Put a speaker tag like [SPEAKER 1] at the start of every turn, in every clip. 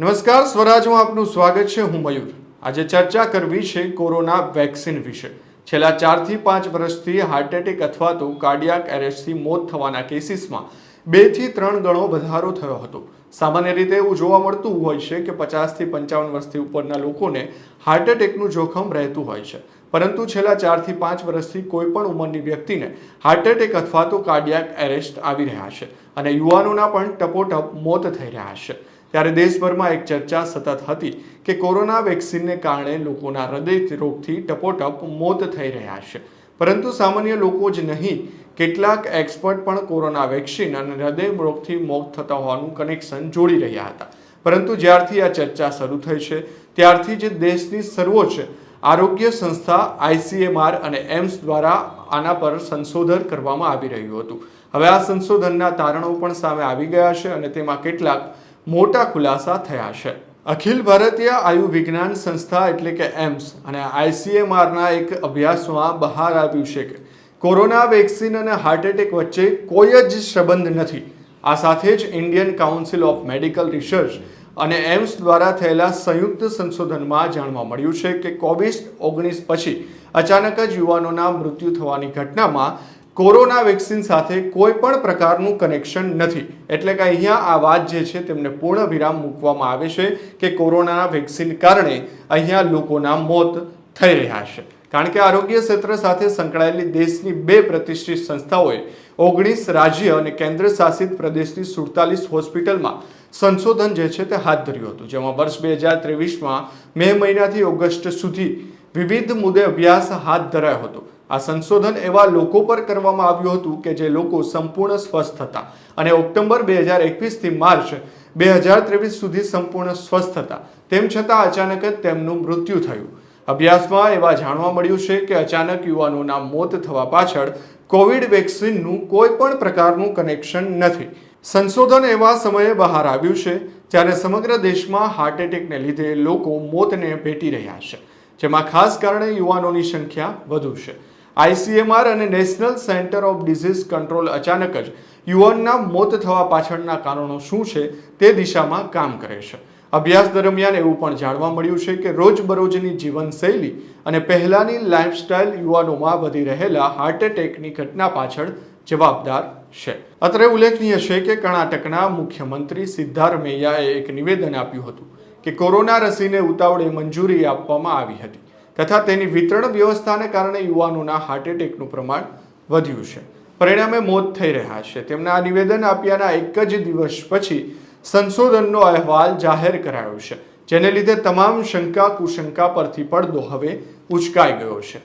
[SPEAKER 1] નમસ્કાર, સ્વરાજમાં આપનું સ્વાગત છે. હું મયુર. આજે ચર્ચા કરવી છે કોરોના વેક્સિન વિશે. છેલ્લા ચારથી પાંચ વર્ષથી હાર્ટ એટેક અથવા તો કાર્ડિયાક એરેસ્ટથી મોત થવાના કેસીસમાં બેથી ત્રણ ગણો વધારો થયો હતો. સામાન્ય રીતે એવું જોવા મળતું હોય છે કે પચાસથી પંચાવન વર્ષથી ઉપરના લોકોને હાર્ટ એટેકનું જોખમ રહેતું હોય છે. પરંતુ છેલ્લા ચારથી પાંચ વર્ષથી કોઈ પણ ઉંમરની વ્યક્તિને હાર્ટ એટેક અથવા તો કાર્ડિયાક એરેસ્ટ આવી રહ્યા છે અને યુવાનોના પણ ટપોટપ મોત થઈ રહ્યા છે. ત્યારે દેશભરમાં એક ચર્ચા સતત હતી કે કોરોના વેક્સિનને કારણે લોકોના હૃદય રોગથી ટપોટપ મોત થઈ રહ્યા છે. પરંતુ સામાન્ય લોકો જ નહીં, કેટલાક એક્સપર્ટ પણ કોરોના વેક્સિન અને હૃદય રોગથી મોત થતા હોવાનું કનેક્શન જોડી રહ્યા હતા. પરંતુ જ્યારથી આ ચર્ચા શરૂ થઈ છે, ત્યારથી જ દેશની સર્વોચ્ચ આરોગ્ય સંસ્થા આઈસીએમઆર અને એમ્સ દ્વારા આના પર સંશોધન કરવામાં આવી રહ્યું હતું. હવે આ સંશોધનના તારણો પણ સામે આવી ગયા છે અને તેમાં કેટલાક મોટા ખુલાસા થયા છે. અખિલ ભારતીય આયુ વિજ્ઞાન સંસ્થા એટલે કે એમ્સ અને આઈસીએમઆરના એક અભ્યાસમાં બહાર આવ્યું છે કે કોરોના વેક્સિન અને હાર્ટ એટેક વચ્ચે કોઈ જ સંબંધ નથી. આ સાથે જ Indian Council of Medical Research અને એમ્સ દ્વારા થયેલા સંયુક્ત સંશોધનમાં જાણવા મળ્યું છે કે કોવિડ ઓગણીસ પછી અચાનક જ યુવાનોના મૃત્યુ થવાની ઘટનામાં કોરોના વેક્સિન સાથે કોઈ પણ પ્રકારનું કનેક્શન નથી. એટલે કે અહીંયા આ વાત જે છે તેમને પૂર્ણ વિરામ મૂકવામાં આવે છે કે કોરોના વેક્સિન કારણે અહીંયા લોકોના મોત થઈ રહ્યા છે. કારણ કે આરોગ્ય ક્ષેત્ર સાથે સંકળાયેલી દેશની બે પ્રતિષ્ઠિત સંસ્થાઓએ ઓગણીસ રાજ્ય અને કેન્દ્ર શાસિત પ્રદેશની સુડતાલીસ હોસ્પિટલમાં સંશોધન જે છે તે હાથ ધર્યું હતું. જેમાં વર્ષ બે હજાર ત્રેવીસમાં મે મહિનાથી ઓગસ્ટ સુધી વિવિધ મુદ્દે અભ્યાસ હાથ ધરાયો હતો. આ સંશોધન એવા લોકો પર કરવામાં આવ્યું હતું કે જે લોકો સંપૂર્ણ સ્વસ્થ હતા. અને ઓક્ટોબર બે હજાર એકવીસથી માર્ચ બે હજાર ત્રેવીસ સુધી સંપૂર્ણ સ્વસ્થ હતા. તેમ છતાં અચાનક જ તેમનું મૃત્યુ થયું. અભ્યાસમાં એવા જાણવા મળ્યું છે કે અચાનક યુવાનોના મોત થવા પાછળ કોવિડ વેક્સિનનું કોઈ પણ પ્રકારનું કનેક્શન નથી. સંશોધન એવા સમયે બહાર આવ્યું છે જ્યારે સમગ્ર દેશમાં હાર્ટ એટેકને લીધે લોકો મોતને ભેટી રહ્યા છે. જેમાં ખાસ કારણે યુવાનોની સંખ્યા વધુ છે. આઈસીએમઆર અને National Centre of Disease Control અચાનક જ યુવાનના મોત થવા પાછળના કારણો શું છે તે દિશામાં કામ કરે છે. અભ્યાસ દરમિયાન એવું પણ જાણવા મળ્યું છે કે રોજબરોજની જીવનશૈલી અને પહેલાંની લાઇફસ્ટાઇલ યુવાનોમાં વધી રહેલા હાર્ટ એટેકની ઘટના પાછળ જવાબદાર છે. અત્રે ઉલ્લેખનીય છે કે કર્ણાટકના મુખ્યમંત્રી સિદ્ધારમૈયાએ એક નિવેદન આપ્યું હતું કે કોરોના રસીને ઉતાવળે મંજૂરી આપવામાં આવી હતી. તથા તેની વિતરણ વ્યવસ્થાને કારણે યુવાનોના હાર્ટ એટેકનું પ્રમાણ વધ્યું છે. પરિણામે મોત થઈ રહ્યા છે. તેમના આ નિવેદન આપ્યાના એક જ દિવસ પછી સંશોધનનો અહેવાલ જાહેર કરાયો છે, જેને લીધે તમામ શંકા કુશંકા પરથી પડદો હવે ઉચકાઈ ગયો છે.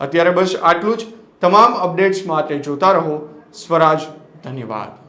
[SPEAKER 1] અત્યારે બસ આટલું જ. તમામ અપડેટ્સ માટે જોતા રહો. સ્વરાજ, ધન્યવાદ.